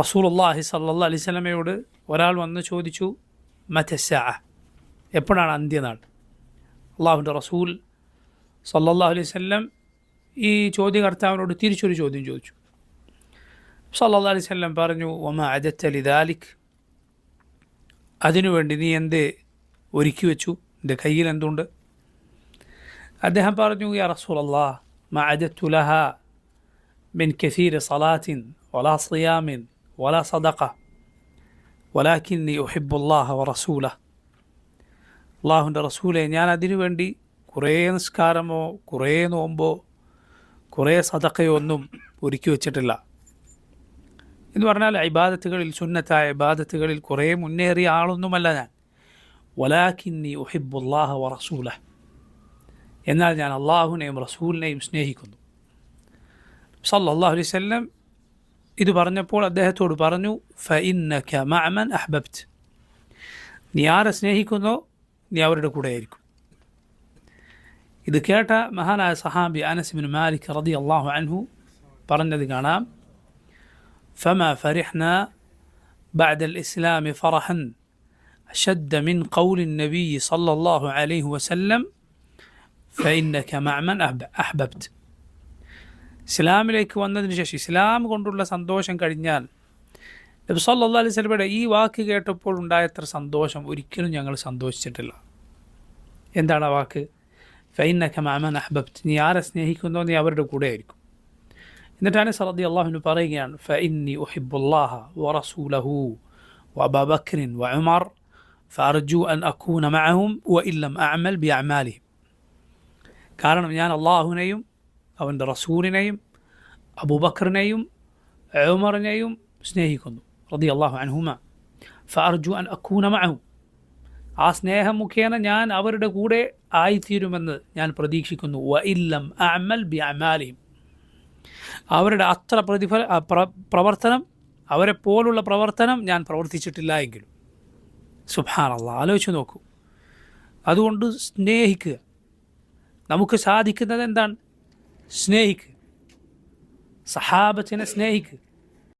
അള്ളാഹി സല്ലാ അലൈഹി സ്വലമയോട് ഒരാൾ വന്ന് ചോദിച്ചു മറ്റസാ എപ്പോഴാണ് അന്ത്യനാൾ? അള്ളാഹുന്റെ റസൂൽ സല്ലാഹു അലൈഹി വസല്ലം ഈ ചോദ്യകർത്താവിനോട് തിരിച്ചൊരു ചോദ്യം ചോദിച്ചു. സല്ലാ അലൈഹി വസല്ലം പറഞ്ഞു ഒമ അജത്തലി ലിദാലിക്? അതിനുവേണ്ടി നീ എന്ത് ഒരുക്കി വെച്ചു? എന്റെ കയ്യിൽ എന്തുണ്ട്? അദ്ദേഹം പറഞ്ഞു യാ റസൂൽ അള്ളാഹ് മ അജത്തുലഹ മിൻ കസീർ സലാത്തിൻ വലാ സിയാമിൻ വലാ സദഖ വലാക്കിന്നി ഉഹിബുല്ലാഹ വ റസൂല അള്ളാഹുന്റെ റസൂലെ ഞാൻ അതിനു വേണ്ടി കുറേ നിസ്കാരമോ കുറേ നോമ്പോ കുറേ സതക്കയോ ഒന്നും ഒരുക്കി വച്ചിട്ടില്ല. എന്ന് പറഞ്ഞാൽ ഇബാദത്തുകളിൽ സുന്നത്തായ ഇബാദത്തുകളിൽ കുറേ മുന്നേറിയ ആളൊന്നുമല്ല ഞാൻ. വലാഖിന്നി ഒഹിബുല്ലാഹ റസൂല എന്നാൽ ഞാൻ അള്ളാഹുവിനെയും റസൂലിനെയും സ്നേഹിക്കുന്നു. സല്ലല്ലാഹു അലൈഹി വസല്ലം ഇത് പറഞ്ഞപ്പോൾ അദ്ദേഹത്തോട് പറഞ്ഞു ഫ ഇന്നക മഅമൻ അഹ്ബബ്ത് നീ ആരെ സ്നേഹിക്കുന്നോ നീ അവരുടെ കൂടെ ആയിരിക്കും ഇത് കേട്ട മഹാനായ സഹാബി അനസ് ബിൻ മാലിക് റതി അള്ളാഹു അൻഹു പറഞ്ഞത് കാണാം فما فرحنا بعد الإسلام فرحا أشد من قول النبي صلى الله عليه وسلم فإنك مع من أحب- أحببت ഇസ്ലാമിലേക്ക് വന്നതിന് ശേഷം ഇസ്ലാം കൊണ്ടുള്ള സന്തോഷം കഴിഞ്ഞാൽ നബി സല്ലാ അലൈഹി സ്വലമയുടെ ഈ വാക്ക് കേട്ടപ്പോൾ ഉണ്ടായത്ര സന്തോഷം ഒരിക്കലും ഞങ്ങൾ സന്തോഷിച്ചിട്ടില്ല. എന്താണ് ആ വാക്ക്? ഫൈനഖ മാമൻ അഹബബ് നീ ആരെ സ്നേഹിക്കുന്നോ നീ അവരുടെ കൂടെ ആയിരിക്കും. എന്നിട്ടാണ് സറദി അള്ളാഹുവിന് പറയുകയാണ് ഫഇന്നി ഒഹിബുല്ലാഹ വറസൂലഹു വബബക്രിൻ വഅമർ ഫർജു അൻ അക്കൂന മഅഹും വ ഇല്ലം അഅമൽ ബി അമാലിഹിം കാരണം ഞാൻ അള്ളാഹുവിനെയും അവന്റെ റസൂലിനെയും അബൂബക്കറിനെയും ഉമറിനെയും സ്നേഹിക്കുന്നു. റതി അള്ളാഹു അൻഹുമ. ഫഅർജു അൻ അക്കൂന മഅഹും. ആ സ്നേഹം മുഖേന ഞാൻ അവരുടെ കൂടെ ആയിത്തീരുമെന്ന് ഞാൻ പ്രതീക്ഷിക്കുന്നു. വ ഇല്ലം അമൽ ബി അമാലിയും അവരുടെ അത്ര പ്രതിഫല പ്രവർത്തനം അവരെ പോലുള്ള പ്രവർത്തനം ഞാൻ പ്രവർത്തിച്ചിട്ടില്ല എങ്കിലും. സുബാനല്ല ആലോചിച്ച് നോക്കൂ. അതുകൊണ്ട് സ്നേഹിക്കുക. നമുക്ക് സാധിക്കുന്നത് എന്താണ്? സ്നേഹിക്കുക സഹാബത്തിനെ സ്നേഹിക്കുക